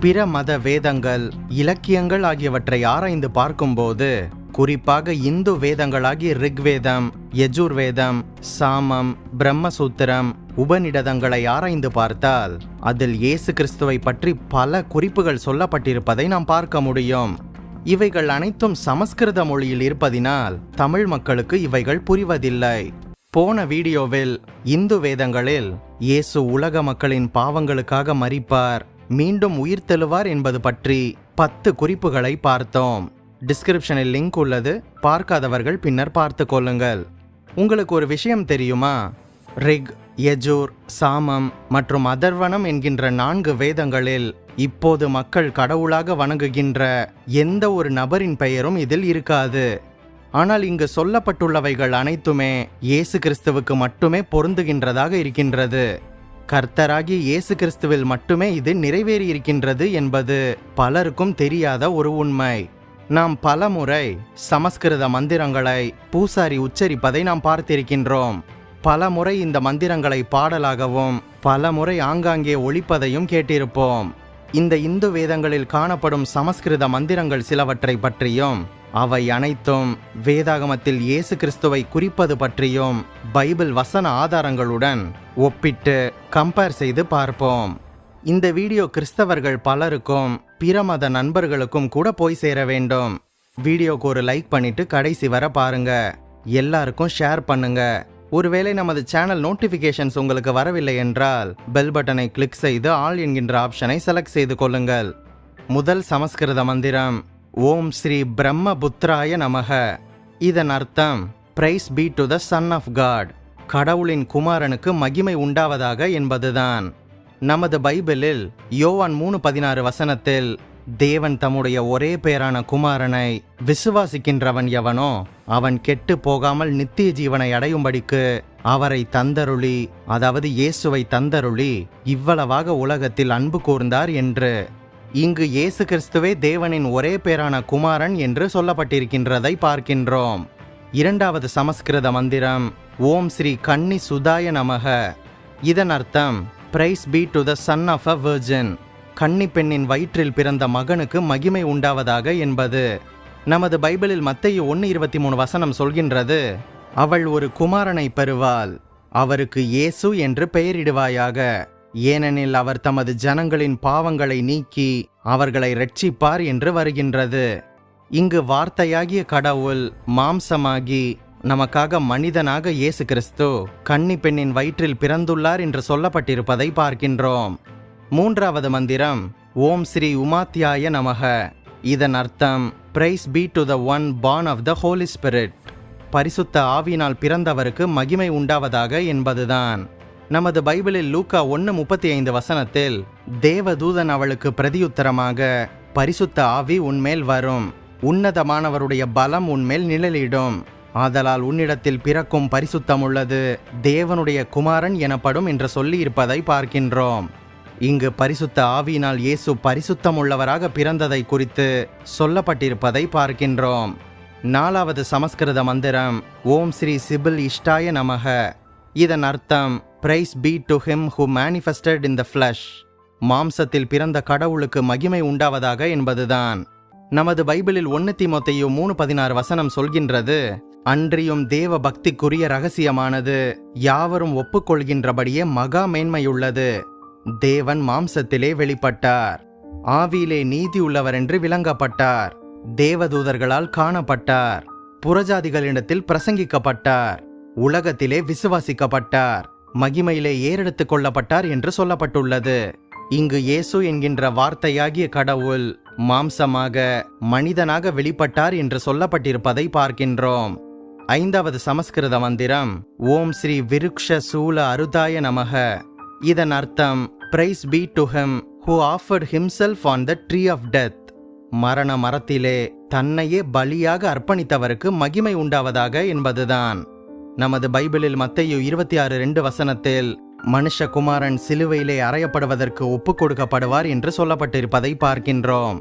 பிற மத வேதங்கள் இலக்கியங்கள் ஆகியவற்றை ஆராய்ந்து பார்க்கும்போது குறிப்பாக இந்து வேதங்களாகிய ரிக்வேதம் யஜுர்வேதம் சாமம் பிரம்மசூத்திரம் உபநிடதங்களை ஆராய்ந்து பார்த்தால் அதில் இயேசு கிறிஸ்துவை பற்றி பல குறிப்புகள் சொல்லப்பட்டிருப்பதை நாம் பார்க்க முடியும். இவைகள் அனைத்தும் சமஸ்கிருத மொழியில் இருப்பதினால் தமிழ் மக்களுக்கு இவைகள் புரிவதில்லை. போன வீடியோவில் இந்து வேதங்களில் இயேசு உலக மக்களின் பாவங்களுக்காக மறிப்பார் மீண்டும் உயிர் தெழுவார் என்பது பற்றி பத்து குறிப்புகளை பார்த்தோம். டிஸ்கிரிப்ஷனில் லிங்க் உள்ளது. பார்க்காதவர்கள் பின்னர் பார்த்து கொள்ளுங்கள். உங்களுக்கு ஒரு விஷயம் தெரியுமா? ரிக் யஜூர் சாமம் மற்றும் அதர்வனம் என்கின்ற நான்கு வேதங்களில் இப்போது மக்கள் கடவுளாக வணங்குகின்ற எந்த ஒரு நபரின் பெயரும் இதில் இருக்காது. ஆனால் இங்கு சொல்லப்பட்டுள்ளவைகள் அனைத்துமே இயேசு கிறிஸ்துவுக்கு மட்டுமே பொருந்துகின்றதாக இருக்கின்றது. கர்த்தராகி இயேசு கிறிஸ்துவில் மட்டுமே இது நிறைவேறியிருக்கின்றது என்பது பலருக்கும் தெரியாத ஒரு உண்மை. நாம் பலமுறை சமஸ்கிருத மந்திரங்களை பூசாரி உச்சரிப்பதை நாம் பார்த்திருக்கின்றோம். பல முறை இந்த மந்திரங்களை பாடலாகவும் பல முறை ஆங்காங்கே ஒழிப்பதையும் கேட்டிருப்போம். இந்த இந்து வேதங்களில் காணப்படும் சமஸ்கிருத மந்திரங்கள் சிலவற்றை பற்றியும் அவை அனைத்தும் வேதாகமத்தில் இயேசு கிறிஸ்துவை குறிப்பது பற்றியும் பைபிள் வசன ஆதாரங்களுடன் ஒப்பிட்டு கம்பேர் செய்து பார்ப்போம். இந்த வீடியோ கிறிஸ்தவர்கள் பலருக்கும் பிற மத நண்பர்களுக்கும் கூட போய் சேர வேண்டும். வீடியோக்கு ஒரு லைக் பண்ணிட்டு கடைசி வர பாருங்க. எல்லாருக்கும் ஷேர் பண்ணுங்க. ஒருவேளை நமது சேனல் நோட்டிஃபிகேஷன்ஸ் உங்களுக்கு வரவில்லை என்றால் பெல் பட்டனை கிளிக் செய்து ஆல் என்கின்ற ஆப்ஷனை செலக்ட் செய்து கொள்ளுங்கள். முதல் சமஸ்கிருத மந்திரம் ஓம் ஸ்ரீ பிரம்மபுத்ராய நமக. இதன் அர்த்தம் praise be to the son of God கடவுளின் குமாரனுக்கு மகிமை உண்டாவதாக என்பதுதான். நமது பைபிளில் யோவான் மூணு பதினாறு வசனத்தில் தேவன் தம்முடைய ஒரே பேரான குமாரனை விசுவாசிக்கின்றவன் எவனோ அவன் கெட்டு போகாமல் நித்திய ஜீவனை அடையும்படிக்கு அவரை தந்தருளி அதாவது இயேசுவை தந்தருளி இவ்வளவாக உலகத்தில் அன்பு கூர்ந்தார் என்று இங்கு இயேசு கிறிஸ்துவே தேவனின் ஒரே பேரான குமாரன் என்று சொல்லப்பட்டிருக்கின்றதை பார்க்கின்றோம். இரண்டாவது சமஸ்கிருத மந்திரம் ஓம் ஸ்ரீ கன்னி சுதாய நமக. இதன் அர்த்தம் praise be to the son of a virgin கன்னி பெண்ணின் வயிற்றில் பிறந்த மகனுக்கு மகிமை உண்டாவதாக என்பது. நமது பைபிளில் மத்திய ஒன்று இருபத்தி மூணு வசனம் சொல்கின்றது அவள் ஒரு குமாரனை பெறுவாள் அவருக்கு இயேசு என்று பெயரிடுவாயாக. ஏனெனில் அவர் தமது ஜனங்களின் பாவங்களை நீக்கி அவர்களை ரட்சிப்பார் என்று வருகின்றது. இங்கு வார்த்தையாகிய கடவுள் மாம்சமாகி நமக்காக மனிதனாக இயேசு கிறிஸ்து கன்னி பெண்ணின் வயிற்றில் பிறந்துள்ளார் என்று சொல்லப்பட்டிருப்பதை பார்க்கின்றோம். மூன்றாவது மந்திரம் ஓம் ஸ்ரீ உமாத்யாய நமக. இதன் அர்த்தம் praise be to the one born of the holy spirit பரிசுத்த ஆவினால் பிறந்தவருக்கு மகிமை உண்டாவதாக என்பதுதான். நமது பைபிளில் லூக்கா ஒன்று முப்பத்தி ஐந்து வசனத்தில் தேவதூதன் அவளுக்கு பிரதியுத்தரமாக பரிசுத்த ஆவி உன்மேல் வரும். உன்னதமானவருடைய பலம் உன்மேல் நிழலிடும். ஆதலால் உன்னிடத்தில் பிறக்கும் பரிசுத்தம் உள்ளது. தேவனுடைய குமாரன் எனப்படும் என்று சொல்லியிருப்பதை பார்க்கின்றோம். இங்கு பரிசுத்த ஆவியினால் இயேசு பரிசுத்தம் உள்ளவராக பிறந்ததை குறித்து சொல்லப்பட்டிருப்பதை பார்க்கின்றோம். நாலாவது சமஸ்கிருத மந்திரம் ஓம் ஸ்ரீ சிபில் இஷ்டாய நமக. இதன் அர்த்தம் praise be to him who manifested in the flesh மாம்சத்தில் பிறந்த கடவுளுக்கு மகிமை உண்டாவதாக என்பதுதான். நமது பைபிளில் ஒன்று திமுத்தையோ மூணு பதினாறு வசனம் சொல்கின்றது. அன்றியும் தேவ பக்திக்குரிய ரகசியமானது யாவரும் ஒப்புக்கொள்கின்றபடியே மகா மேன்மையுள்ளது. தேவன் மாம்சத்திலே வெளிப்பட்டார். ஆவியிலே நீதி உள்ளவர் என்று விளங்கப்பட்டார். தேவதூதர்களால் காணப்பட்டார். புறஜாதிகளிடத்தில் பிரசங்கிக்கப்பட்டார். உலகத்திலே விசுவாசிக்கப்பட்டார். மகிமையிலே ஏறெடுத்துக் கொள்ளப்பட்டார் என்று சொல்லப்பட்டுள்ளது. இங்கு இயேசு என்கின்ற வார்த்தையாகிய கடவுள் மாம்சமாக மனிதனாக வெளிப்பட்டார் என்று சொல்லப்பட்டிருப்பதை பார்க்கின்றோம். ஐந்தாவது சமஸ்கிருத மந்திரம் ஓம் ஸ்ரீ விருக்ஷ சூல அருதாய நமக. இதன் அர்த்தம் praise be to him who offered himself on the tree of death மரண மரத்திலே தன்னையே பலியாக அர்ப்பணித்தவருக்கு மகிமை உண்டாவதாக என்பதுதான். நமது பைபிளில் மத்தையு இருபத்தி ஆறு ரெண்டு வசனத்தில் மனுஷகுமாரன் சிலுவையிலே அறையப்படுவதற்கு ஒப்பு கொடுக்கப்படுவார் என்று சொல்லப்பட்டிருப்பதை பார்க்கின்றோம்.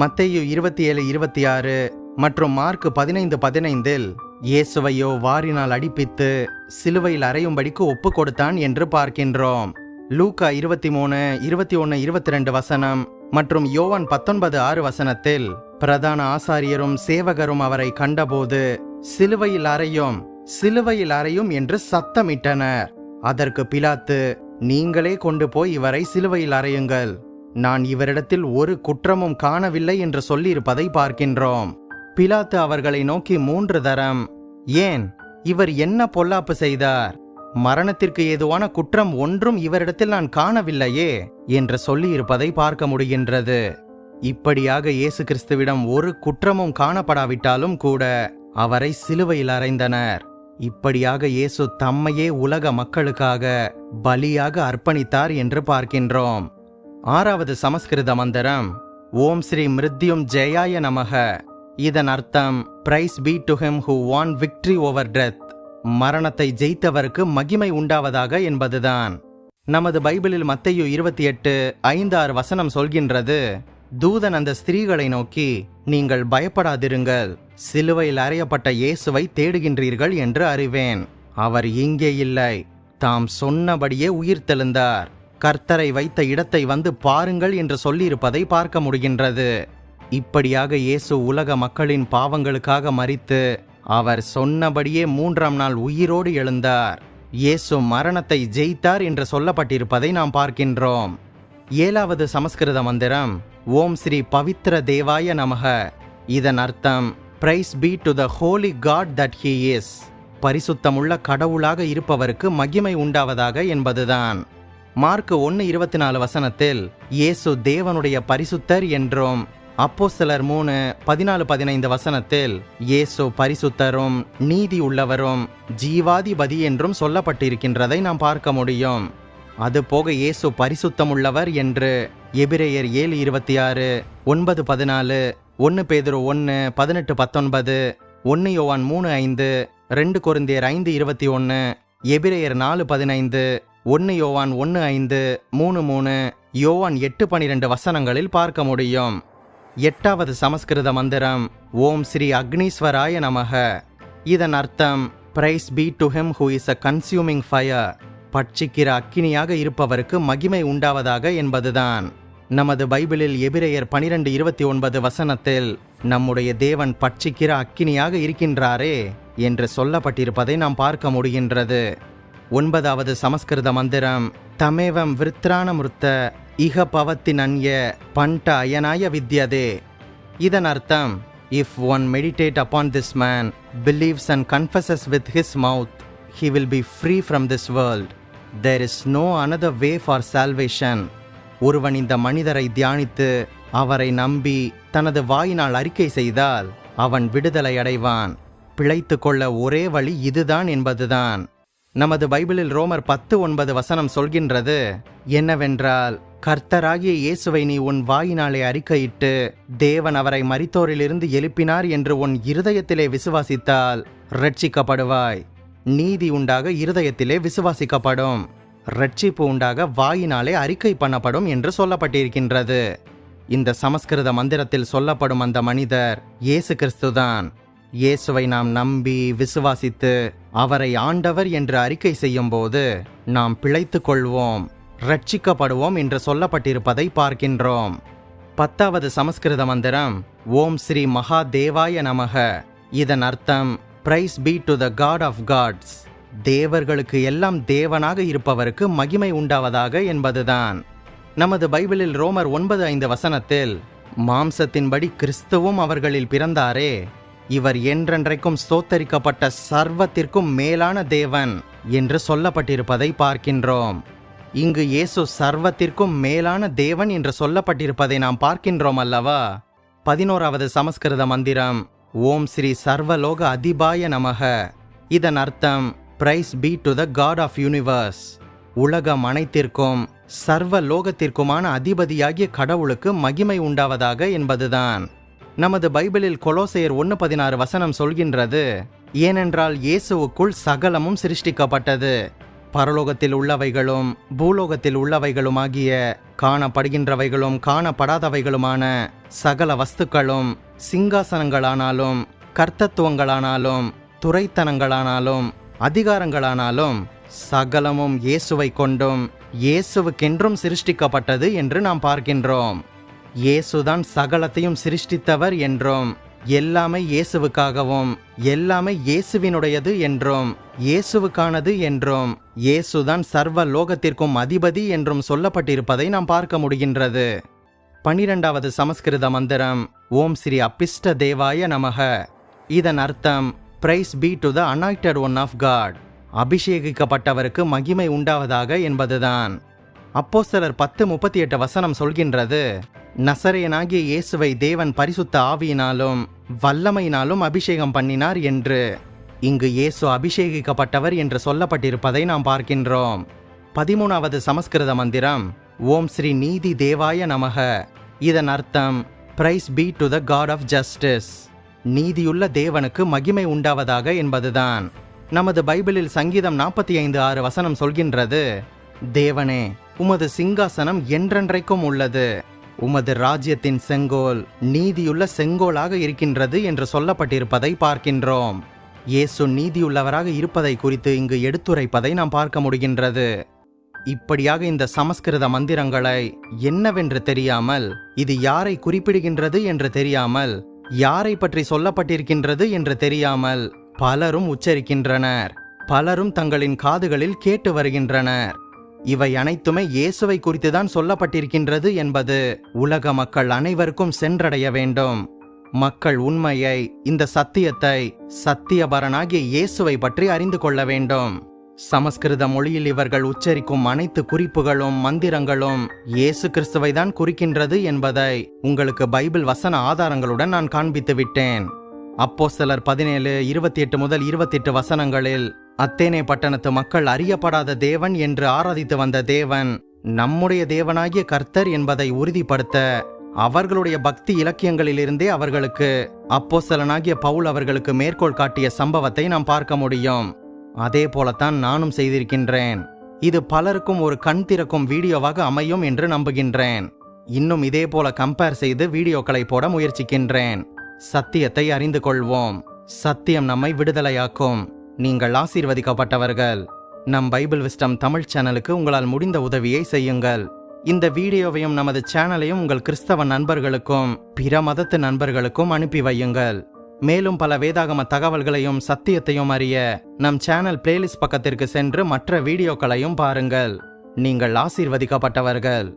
மத்தையு இருபத்தி ஏழு இருபத்தி ஆறு மற்றும் மார்க் பதினைந்து பதினைந்தில் இயேசுவையோ வாரினால் அடிப்பித்து சிலுவையில் அறையும்படிக்கு ஒப்பு கொடுத்தான் என்று பார்க்கின்றோம். லூக்கா இருபத்தி மூணு இருபத்தி ஒன்று இருபத்தி ரெண்டு வசனம் மற்றும் யோவான் பத்தொன்பது ஆறு வசனத்தில் பிரதான ஆசாரியரும் சேவகரும் அவரை கண்டபோது சிலுவையில் அறையும் சிலுவையில் அறையும் என்று சத்தமிட்டனர். அதற்கு பிலாத்து நீங்களே கொண்டு போய் இவரை சிலுவையில் அறையுங்கள். நான் இவரிடத்தில் ஒரு குற்றமும் காணவில்லை என்று சொல்லியிருப்பதை பார்க்கின்றோம். பிலாத்து அவர்களை நோக்கி மூன்று தரம் ஏன்? இவர் என்ன பொல்லாப்பு செய்தார்? மரணத்திற்கு ஏதுவான குற்றம் ஒன்றும் இவரிடத்தில் நான் காணவில்லையே என்று சொல்லியிருப்பதை பார்க்க முடிகின்றது. இப்படியாக இயேசு கிறிஸ்துவிடம் ஒரு குற்றமும் காணப்படாவிட்டாலும் கூட அவரை சிலுவையில் அறைந்தனர். இப்படியாக இயேசு தம்மையே உலக மக்களுக்காக பலியாக அர்ப்பணித்தார் என்று பார்க்கின்றோம். ஆறாவது சமஸ்கிருத மந்திரம் ஓம் ஸ்ரீ மிருத்யும் ஜெயாய நமக. இதன் அர்த்தம் praise be to him who won victory over death மரணத்தை ஜெயித்தவருக்கு மகிமை உண்டாவதாக என்பதுதான். நமது பைபிளில் மத்தையு இருபத்தி எட்டு ஐந்து ஆறு வசனம் சொல்கின்றது தூதன் அந்த ஸ்திரீகளை நோக்கி நீங்கள் பயப்படாதிருங்கள். சிலுவையில் அறையப்பட்ட இயேசுவை தேடுகின்றீர்கள் என்று அறிவேன். அவர் இங்கே இல்லை. தாம் சொன்னபடியே உயிர் தெழுந்தார். கர்த்தரை வைத்த இடத்தை வந்து பாருங்கள் என்று சொல்லியிருப்பதை பார்க்க முடிகின்றது. இப்படியாக இயேசு உலக மக்களின் பாவங்களுக்காக மறித்து அவர் சொன்னபடியே மூன்றாம் நாள் உயிரோடு எழுந்தார். இயேசு மரணத்தை ஜெயித்தார் என்று சொல்லப்பட்டிருப்பதை நாம் பார்க்கின்றோம். ஏழாவது சமஸ்கிருத மந்திரம். ஓம் ஸ்ரீ பவித்ர தேவாய நமக. இதன் அர்த்தம் praise be to the holy God that he is பரிசுத்தமுள்ள கடவுளாக இருப்பவருக்கு மகிமை உண்டாவதாக என்பதுதான். மார்க் ஒன்று இருபத்தி நாலு வசனத்தில் இயேசு தேவனுடைய பரிசுத்தர் என்றும் அப்போ சிலர் மூணு பதினாலு பதினைந்து வசனத்தில் இயேசு பரிசுத்தரும் நீதி உள்ளவரும் ஜீவாதிபதி என்றும் சொல்லப்பட்டிருக்கின்றதை நாம் பார்க்க முடியும். அதுபோக இயேசு பரிசுத்தமுள்ளவர் என்று எபிரேயர் ஏழு இருபத்தி ஆறு ஒன்பது பதினாலு ஒன்று பேதுரு ஒன்று பதினெட்டு பத்தொன்பது ஒன்று யோவான் மூணு ஐந்து ரெண்டு குருந்தியர் ஐந்து இருபத்தி ஒன்று எபிரேயர் நாலு பதினைந்து ஒன்று யோவான் ஒன்று ஐந்து மூணு மூணு யோவான் எட்டு பனிரெண்டு வசனங்களில் பார்க்க முடியும். எட்டாவது சமஸ்கிருத மந்திரம் ஓம் ஸ்ரீ அக்னீஸ்வராய நமக. இதன் அர்த்தம் praise be to him who is a consuming fire பட்சிக்கிற அக்கினியாக இருப்பவருக்கு மகிமை உண்டாவதாக என்பதுதான். நமது பைபிளில் எபிரேயர் பனிரெண்டு இருபத்தி ஒன்பது வசனத்தில் நம்முடைய தேவன் பட்சிக்கிற அக்கினியாக இருக்கின்றாரே என்று சொல்லப்பட்டிருப்பதை நாம் பார்க்க முடிகின்றது. ஒன்பதாவது சமஸ்கிருத மந்திரம் தமேவம் விருத்ராணமிருத்த இக பவத்தின் அந்ய பண்ட அயனாய வித்யதே இதன் அர்த்தம் if one meditate upon this man believes and confesses with his mouth he will be free from this world there is no another way for salvation ஒருவன் இந்த மனிதரை தியானித்து அவரை நம்பி தனது வாயினால் அறிக்கை செய்தால் அவன் விடுதலை அடைவான். பிழைத்து கொள்ள ஒரே வழி இதுதான் என்பதுதான். நமது பைபிளில் ரோமர் பத்து ஒன்பது வசனம் சொல்கின்றது என்னவென்றால் கர்த்தராகிய இயேசுவை நீ உன் வாயினாலே அறிக்கையிட்டு தேவன் அவரை மரித்தோரிலிருந்து எழுப்பினார் என்று உன் இருதயத்திலே விசுவாசித்தால் ரட்சிக்கப்படுவாய். நீதி உண்டாக இருதயத்திலே விசுவாசிக்கப்படும். ரட்சிப்பு உண்டாக வாயினாலே அறிக்கை பண்ணப்படும் என்று சொல்லப்பட்டிருக்கின்றது. இந்த சமஸ்கிருத மந்திரத்தில் சொல்லப்படும் அந்த மனிதர் இயேசு கிறிஸ்துதான். இயேசுவை நாம் நம்பி விசுவாசித்து அவரை ஆண்டவர் என்று அறிக்கை செய்யும்போது நாம் பிழைத்துக் கொள்வோம் ரட்சிக்கப்படுவோம் என்று சொல்லப்பட்டிருப்பதை பார்க்கின்றோம். பத்தாவது சமஸ்கிருத மந்திரம் ஓம் ஸ்ரீ மகா தேவாய நமக. இதன் அர்த்தம் praise be to the God of gods தேவர்களுக்கு எல்லாம் தேவனாக இருப்பவருக்கு மகிமை உண்டாவதாக என்பதுதான். நமது பைபிளில் ரோமர் ஒன்பது ஐந்து வசனத்தில் மாம்சத்தின்படி கிறிஸ்துவும் அவர்களில் பிறந்தாரே இவர் என்றென்றைக்கும் ஸ்தோத்தரிக்கப்பட்ட சர்வத்திற்கும் மேலான தேவன் என்று சொல்லப்பட்டிருப்பதை பார்க்கின்றோம். இங்கு இயேசு சர்வத்திற்கும் மேலான தேவன் என்று சொல்லப்பட்டிருப்பதை நாம் பார்க்கின்றோம் அல்லவா? பதினோராவது சமஸ்கிருத மந்திரம் ஓம் ஸ்ரீ சர்வலோக அதிபாய நமக இதன் அர்த்தம் praise be to the God of universe உலகம் அனைத்திற்கும் சர்வ லோகத்திற்குமான அதிபதியாகிய கடவுளுக்கு மகிமை உண்டாவதாக என்பதுதான். நமது பைபிளில் கொலோசையர் ஒன்று பதினாறு வசனம் சொல்கின்றது. ஏனென்றால் இயேசுவுக்குள் சகலமும் சிருஷ்டிக்கப்பட்டது. பரலோகத்தில் உள்ளவைகளும் பூலோகத்தில் உள்ளவைகளுமாகிய காணப்படுகின்றவைகளும் காணப்படாதவைகளுமான சகல வஸ்துக்களும் சிங்காசனங்களானாலும் கர்த்தத்துவங்களானாலும் துரைத்தனங்களானாலும் அதிகாரங்களானாலும் சகலமும் இயேசுவை கொண்டும் இயேசுவுக்கென்றும் சிருஷ்டிக்கப்பட்டது என்று நாம் பார்க்கின்றோம். இயேசுதான் சகலத்தையும் சிருஷ்டித்தவர் என்றும் எல்லாமே இயேசுவுக்காகவும் எல்லாமே இயேசுவினுடையது என்றும் இயேசுவுக்கானது என்றும் இயேசுதான் சர்வ லோகத்திற்கும் அதிபதி என்றும் சொல்லப்பட்டிருப்பதை நாம் பார்க்க முடிகின்றது. பனிரெண்டாவது சமஸ்கிருத மந்திரம் ஓம் ஸ்ரீ அப்பிஷ்ட தேவாய நமக. இதன் அர்த்தம் praise be to the anointed one of God அபிஷேகிக்கப்பட்டவருக்கு மகிமை உண்டாவதாக என்பதுதான். அப்போ சிலர் பத்து முப்பத்தி எட்டு வசனம் சொல்கின்றது நசரேயனாகிய இயேசுவை தேவன் பரிசுத்த ஆவியினாலும் வல்லமையினாலும் அபிஷேகம் பண்ணினார் என்று. இங்கு இயேசு அபிஷேகிக்கப்பட்டவர் என்று சொல்லப்பட்டிருப்பதை நாம் பார்க்கின்றோம். பதிமூணாவது சமஸ்கிருத மந்திரம் ஓம் ஸ்ரீ நீதி தேவாய நமக. இதன் அர்த்தம் praise be to the God of justice நீதியுள்ள தேவனுக்கு மகிமை உண்டாவதாக என்பதுதான். நமது பைபிளில் சங்கீதம் நாற்பத்தி ஐந்து ஆறு வசனம் சொல்கின்றது தேவனே உமது சிங்காசனம் என்றென்றைக்கும் உள்ளது. உமது ராஜ்யத்தின் செங்கோல் நீதியுள்ள செங்கோலாக இருக்கின்றது என்று சொல்லப்பட்டிருப்பதை பார்க்கின்றோம். இயேசு நீதியுள்ளவராக இருப்பதை குறித்து இங்கு எடுத்துரைப்பதை நாம் பார்க்க முடிகின்றது. இப்படியாக இந்த சமஸ்கிருத மந்திரங்களை என்னவென்று தெரியாமல் இது யாரை குறிப்பிடுகின்றது என்று தெரியாமல் யாரை பற்றி சொல்லப்பட்டிருக்கின்றது என்று தெரியாமல் பலரும் உச்சரிக்கின்றனர். பலரும் தங்களின் காதுகளில் கேட்டு வருகின்றனர். இவை அனைத்துமே இயேசுவை குறித்துதான் சொல்லப்பட்டிருக்கின்றது என்பது உலக மக்கள் அனைவருக்கும் சென்றடைய வேண்டும். மக்கள் உண்மையை இந்த சத்தியத்தை சத்தியபரனாகிய இயேசுவை பற்றி அறிந்து கொள்ள வேண்டும். சமஸ்கிருத மொழியில் இவர்கள் உச்சரிக்கும் அனைத்து குறிப்புகளும் மந்திரங்களும் இயேசு கிறிஸ்துவை தான் குறிக்கின்றது என்பதை உங்களுக்கு பைபிள் வசன ஆதாரங்களுடன் நான் காண்பித்து விட்டேன். அப்போ சிலர் பதினேழு இருபத்தி எட்டு முதல் இருபத்தி எட்டு வசனங்களில் அத்தேனே பட்டணத்து மக்கள் அறியப்படாத தேவன் என்று ஆராதித்து வந்த தேவன் நம்முடைய தேவனாகிய கர்த்தர் என்பதை உறுதிப்படுத்த அவர்களுடைய பக்தி இலக்கியங்களிலிருந்தே அவர்களுக்கு அப்போஸ்தலனாகிய பவுல் அவர்களுக்கு மேற்கோள் காட்டிய சம்பவத்தை நாம் பார்க்க முடியும். அதே போலத்தான் நானும் செய்திருக்கின்றேன். இது பலருக்கும் ஒரு கண் திறக்கும் வீடியோவாக அமையும் என்று நம்புகின்றேன். இன்னும் இதே போல கம்பேர் செய்து வீடியோக்களை போட முயற்சிக்கின்றேன். சத்தியத்தை அறிந்து கொள்வோம். சத்தியம் நம்மை விடுதலையாக்கும். நீங்கள் ஆசீர்வதிக்கப்பட்டவர்கள். நம் பைபிள் விஸ்டம் தமிழ் சேனலுக்கு உங்களால் முடிந்த உதவியை செய்யுங்கள். இந்த வீடியோவையும் நமது சேனலையும் உங்கள் கிறிஸ்தவ நண்பர்களுக்கும் பிற மதத்து நண்பர்களுக்கும் அனுப்பி வையுங்கள். மேலும் பல வேதாகம தகவல்களையும் சத்தியத்தையும் அறிய நம் சேனல் பிளேலிஸ்ட் பக்கத்திற்கு சென்று மற்ற வீடியோக்களையும் பாருங்கள். நீங்கள் ஆசீர்வதிக்கப்பட்டவர்கள்.